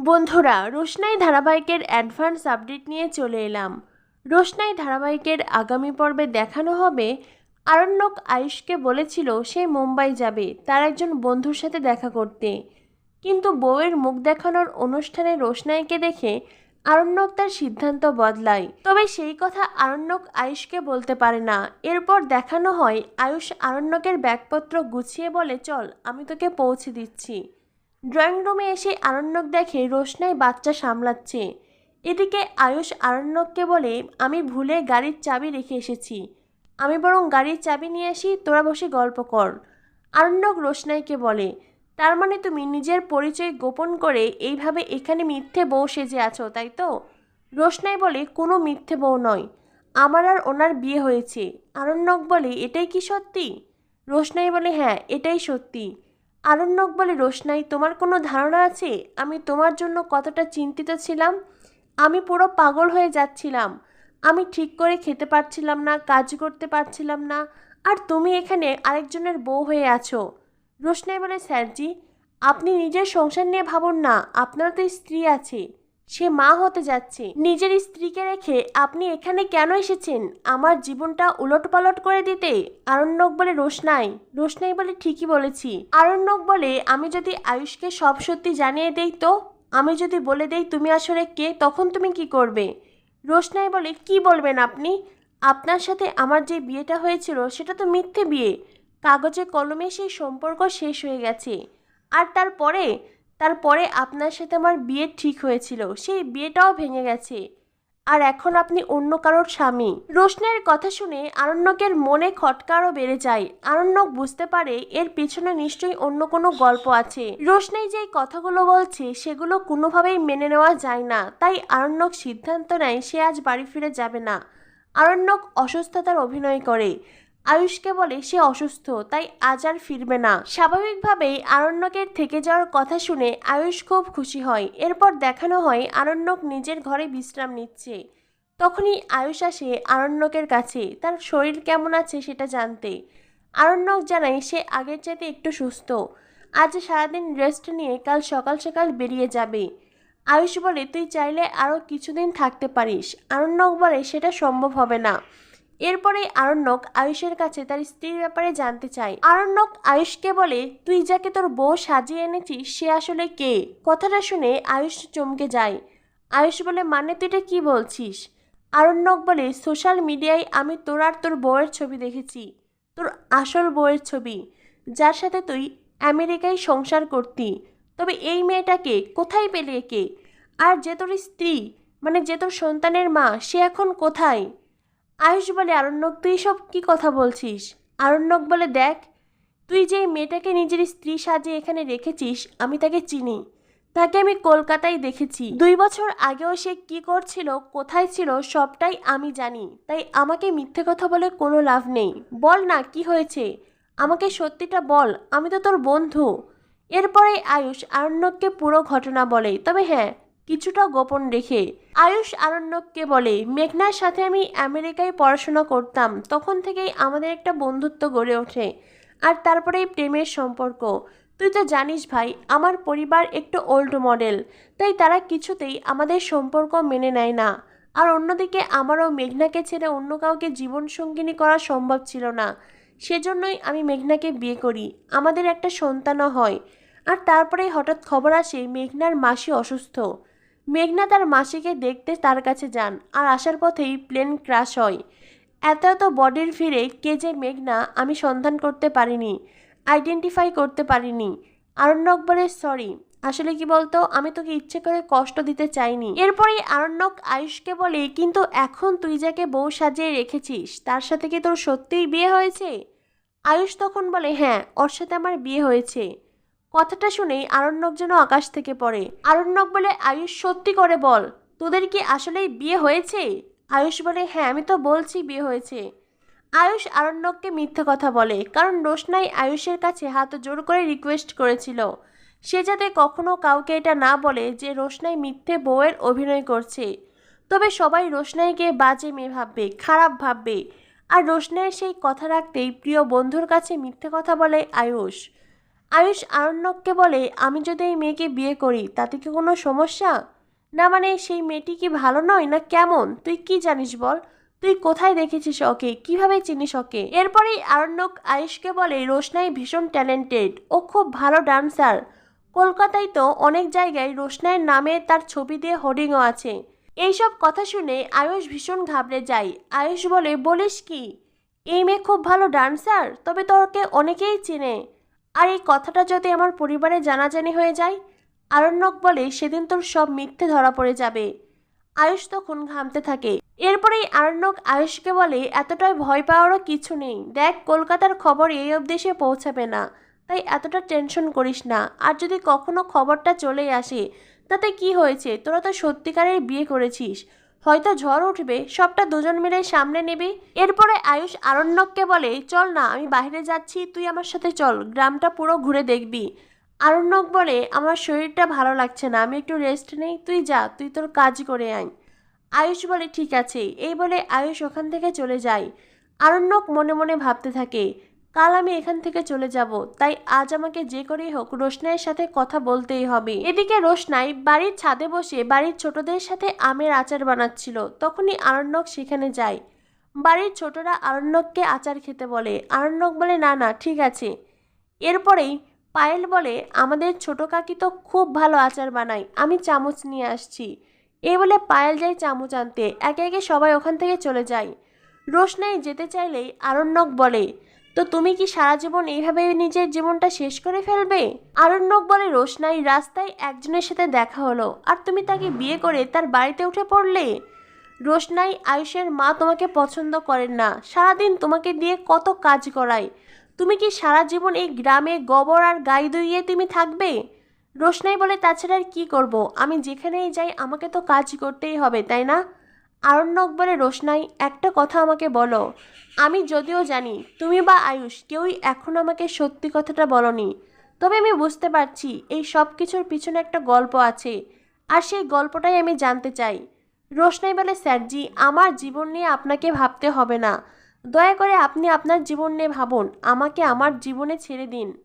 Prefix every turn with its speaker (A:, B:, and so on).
A: বন্ধুরা, রোশনাই ধারাবাহিকের advance update নিয়ে চলে এলাম। রোশনাই ধারাবাহিকের আগামী পর্বে দেখানো হবে আরণ্যক আয়ুষকে বলেছিল সে মুম্বাই যাবে, তার একজন বন্ধুর সাথে দেখা করতে। কিন্তু বউয়ের মুখ দেখানোর অনুষ্ঠানে রোশনাইকে দেখে আরণ্যক তার সিদ্ধান্ত বদলায়। তবে সেই কথা আরণ্যক আয়ুষকে বলতে পারে না। এরপর দেখানো হয়, আয়ুষ আরণ্যকের ব্যাগপত্র গুছিয়ে বলে, চল, আমি তোকে পৌঁছে দিচ্ছি। ড্রয়িং রুমে এসে আরণ্যক দেখে রোশনাই বাচ্চা সামলাচ্ছে। এদিকে আয়ুষ আরণ্যককে বলে, আমি ভুলে গাড়ির চাবি রেখে এসেছি। আমি বরং গাড়ির চাবি নিয়ে আসি, তোরা বসে গল্প কর। আরণ্যক রোশনাইকে বলে, তার মানে তুমি নিজের পরিচয় গোপন করে এইভাবে এখানে মিথ্যে বউ সেজে আছো, তাই তো? রোশনাই বলে, কোনো মিথ্যে বউ নয়। আমার আর ওনার বিয়ে হয়েছে। আরণ্যক বলে, এটাই কি সত্যি? রোশনাই বলে হ্যাঁ এটাই সত্যি। আরণ্যক বলে রোশনাই তোমার কোনো ধারণা আছে? আমি তোমার জন্য কতটা চিন্তিত ছিলাম? আমি পুরো পাগল হয়ে যাচ্ছিলাম। আমি ঠিক করে খেতে পারছিলাম না, কাজ করতে পারছিলাম না। আর তুমি এখানে আরেকজনের বউ হয়ে আছো। রোশনাই বলে, স্যারজি, আপনি নিজের সংসার নিয়ে ভাবুন না। আপনার তো স্ত্রী আছে। সে মা হতে যাচ্ছে। নিজের স্ত্রীকে রেখে আপনি এখানে কেন এসেছেন? আমার জীবনটা উলটপালট করে দিতে আরণ্যক বলে রোশনাই রোশনাই বলে ঠিকই বলেছি। আরণ্যক বলে, আমি যদি আয়ুষকে সব সত্যি জানিয়ে দেই তো? আমি যদি বলে দেই তুমি আসলে কে, তখন তুমি কি করবে? রোশনাই বলে, কি বলবেন আপনি? আপনার সাথে আমার যে বিয়েটা হয়েছিল, সেটা তো মিথ্যে বিয়ে। কাগজে কলমে সেই সম্পর্ক শেষ হয়ে গেছে। আর তারপরে তারপরে আপনার সাথে আমার বিয়ে ঠিক হয়েছিল, সেই বিয়েটাও ভেঙে গেছে। আর এখন আপনি অন্য কারোর স্বামী। রোশনের কথা শুনে আরণ্যকের মনে খটকারও বেড়ে যায়। আরণ্যক বুঝতে পারে এর পেছনে নিশ্চয়ই অন্য কোনো গল্প আছে। রোশনাই যেই কথাগুলো বলছে, সেগুলো কোনোভাবেই মেনে নেওয়া যায় না। তাই আরণ্যক সিদ্ধান্ত নেয়, সে আজ বাড়ি ফিরে যাবে না। আরণ্যক অসুস্থতার অভিনয় করে। আয়ুষকে বলে, সে অসুস্থ, তাই আজ আর ফিরবে না। স্বাভাবিকভাবেই আরণ্যকের থেকে যাওয়ার কথা শুনে আয়ুষ খুব খুশি হয়। এরপর দেখানো হয়, আরণ্যক নিজের ঘরে বিশ্রাম নিচ্ছে। তখনই আয়ুষ আসে আরণ্যকের কাছে, তার শরীর কেমন আছে সেটা জানতে। আরণ্যক জানায়, সে আগের চাইতে একটু সুস্থ। আজ সারাদিন রেস্ট নিয়ে কাল সকাল সকাল বেরিয়ে যাবে। আয়ুষ বলে, তুই চাইলে আরও কিছুদিন থাকতে পারিস। আরণ্যক বলে, সেটা সম্ভব হবে না। এরপরে আরণ্যক আয়ুষের কাছে তার স্ত্রীর ব্যাপারে জানতে চায়। আরণ্যক আয়ুষকে বলে, তুই যাকে তোর বউ সাজিয়ে এনেছিস, সে আসলে কে? কথাটা শুনে আয়ুষ চমকে যায়। আয়ুষ বলে মানে তুই এটা কী বলছিস? আরণ্যক বলে, সোশ্যাল মিডিয়ায় আমি তোর আর তোর বউয়ের ছবি দেখেছি। তোর আসল বউয়ের ছবি। যার সাথে তুই আমেরিকায় সংসার করতি। তবে এই মেয়েটাকে কোথায় পেলে কে আর যে তোর স্ত্রী? মানে যে তোর সন্তানের মা, সে এখন কোথায়? আয়ুষ বলে আরণ্যক, তুই সব কি কথা বলছিস? আরণ্যক বলে, দেখ, তুই যে মেয়েটাকে নিজের স্ত্রী সাজিয়ে এখানে রেখেছিস, আমি তাকে চিনি। তাকে আমি কলকাতায় দেখেছি। দুই বছর আগেও সে কি করছিল, কোথায় ছিল, সবটাই আমি জানি। তাই আমাকে মিথ্যে কথা বলে কোনো লাভ নেই। বল না, কি হয়েছে? আমাকে সত্যিটা বল, আমি তো তোর বন্ধু। এরপরে আয়ুষ আরণ্যককে পুরো ঘটনা বলে। তবে হ্যাঁ কিছুটা গোপন রেখে আয়ুষ আরণ্যককে বলে, মেঘনার সাথে আমি আমেরিকায় পড়াশোনা করতাম। তখন থেকেই আমাদের একটা বন্ধুত্ব গড়ে ওঠে আর তারপরেই প্রেমের সম্পর্ক। তুই তো জানিস ভাই, আমার পরিবার একটু ওল্ড মডেল, তাই তারা কিছুতেই আমাদের সম্পর্ক মেনে নেয় না। আর অন্যদিকে আমারও মেঘনাকে ছেড়ে অন্য কাউকে জীবনসঙ্গিনী করা সম্ভব ছিল না। সেজন্যই আমি মেঘনাকে বিয়ে করি। আমাদের একটা সন্তানও হয়। আর তারপরে হঠাৎ খবর আসে, মেঘনার মাসি অসুস্থ। মেঘনা তার মাসিকে দেখতে তার কাছে যান আর আসার পথেই প্লেন ক্রাশ হয়। এত এত বডির ফিরে কে যে মেঘনা আমি সন্ধান করতে পারিনি, আইডেন্টিফাই করতে পারিনি। আরণ্যক বলে সরি, আসলে কি বলতো, আমি তোকে ইচ্ছে করে কষ্ট দিতে চাইনি। এরপরেই আরণ্যক আয়ুষকে বলে, কিন্তু এখন তুই যাকে বউ সাজিয়ে রেখেছিস, তার সাথে কি তোর সত্যিই বিয়ে হয়েছে? আয়ুষ তখন বলে হ্যাঁ ওর সাথে আমার বিয়ে হয়েছে। কথাটা শুনেই আরণ্যক যেন আকাশ থেকে পড়ে। আরণ্যক বলে, আয়ুষ, সত্যি করে বল, তোদের কি আসলেই বিয়ে হয়েছে? আয়ুষ বলে হ্যাঁ আমি তো বলছি বিয়ে হয়েছে। আয়ুষ আরণ্যককে মিথ্যে কথা বলে, কারণ রোশনাই আয়ুষের কাছে হাত জোর করে রিকোয়েস্ট করেছিল। সে যাতে কখনো কাউকে এটা না বলে যে রোশনাই মিথ্যে বউয়ের অভিনয় করছে। তবে সবাই রোশনাইকে বাজে মেয়ে ভাববে, খারাপ ভাববে। আর রোশনাইয়ের সেই কথা রাখতেই প্রিয় বন্ধুর কাছে মিথ্যে কথা বলে আয়ুষ। আয়ুষ আরণ্যককে বলে, আমি যদি এই মেয়েকে বিয়ে করি, তাতে কি কোনো সমস্যা? না মানে সেই মেয়েটি কি ভালো নয় না কেমন? তুই কি জানিস বল? তুই কোথায় দেখেছিস ওকে? কীভাবে চিনিস ওকে? এরপরেই আরণ্যক আয়ুষকে বলে, রোশনাই ভীষণ ট্যালেন্টেড। ও খুব ভালো ডান্সার। কলকাতায় তো অনেক জায়গায় রোশনাইয়ের নামে তার ছবি দিয়ে হোর্ডিংও আছে। এইসব কথা শুনে আয়ুষ ভীষণ ঘাবড়ে যায়। আয়ুষ বলে, বলিস কি? এই মেয়ে খুব ভালো ডান্সার? তবে তোকে অনেকেই চেনে। আর এই কথাটা যদি আমার পরিবারে জানাজানি হয়ে যায়, আরণ্যক বলে সেদিন তোর সব মিথ্যে ধরা পড়ে যাবে। আয়ুষ তখন ঘামতে থাকে। এরপরেই আরণ্যক আয়ুষকে বলে, এতটাই ভয় পাওয়ারও কিছু নেই। দেখ, কলকাতার খবর এই এসে পৌঁছাবে না। তাই এতটা টেনশন করিস না। আর যদি কখনো খবরটা চলে আসে, তাতে কি হয়েছে? তোরা তো সত্যিকারের বিয়ে করেছিস। হয়তো ঝড় উঠবে, সবটা দুজন মিলে সামনে নিবি। এরপরে আয়ুষ আরণ্যককে বলে, চল না, আমি বাইরে যাচ্ছি, তুই আমার সাথে চল, গ্রামটা পুরো ঘুরে দেখবি। আরণ্যক বলে, আমার শরীরটা ভালো লাগছে না, আমি একটু রেস্ট নেই, তুই যা, তুই তোর কাজ করে আয়। আয়ুষ বলে, ঠিক আছে। এই বলে আয়ুষ ওখান থেকে চলে যায়। আরণ্যক মনে মনে ভাবতে থাকে কাল আমি এখান থেকে চলে যাব, তাই আজ আমাকে যে করেই হোক রোশনাইয়ের সাথে কথা বলতেই হবে। এদিকে রোশনাই বাড়ির ছাদে বসে বাড়ির ছোটদের সাথে আমের আচার বানাচ্ছিল, তখনই আরণ্যক সেখানে যায়। বাড়ির ছোটরা আরণ্যককে আচার খেতে বলে, আরণ্যক বলে, না না, ঠিক আছে। এরপরেই পায়েল বলে, আমাদের ছোট কাকি তো খুব ভালো আচার বানায়, আমি চামচ নিয়ে আসছি। এই বলে পায়েল যায় চামচ আনতে, একে একে সবাই ওখান থেকে চলে যায়। রোশনাই যেতে চাইলেই আরণ্যক বলে তো তুমি কি সারা জীবন এইভাবে নিজের জীবনটা শেষ করে ফেলবে? আরণ্যক বলে রোশনাই রাস্তায় একজনের সাথে দেখা হলো, আর তুমি তাকে বিয়ে করে তার বাড়িতে উঠে পড়লে। রোশনাই আয়ুষের মা তোমাকে পছন্দ করেন না, সারাদিন তোমাকে দিয়ে কত কাজ করায়। তুমি কি সারা জীবন এই গ্রামে গোবর আর গাই দুইয়ে তুমি থাকবে? রোশনাই বলে, তাছাড়া আর কী করব? আমি যেখানেই যাই আমাকে তো কাজ করতেই হবে, তাই না? আরণ্যক বলে, রোশনাই, একটা কথা আমাকে বলো। আমি যদিও জানি, তুমি বা আয়ুষ কেউই এখন আমাকে সত্যি কথাটা বলনি। তবে আমি বুঝতে পারছি, এই সব কিছুর পিছনে একটা গল্প আছে। আর সেই গল্পটাই আমি জানতে চাই। রোশনাই বলে, স্যারজি, আমার জীবন নিয়ে আপনাকে ভাবতে হবে না। দয়া করে আপনি আপনার জীবন নিয়ে ভাবুন। আমাকে আমার জীবনে ছেড়ে দিন।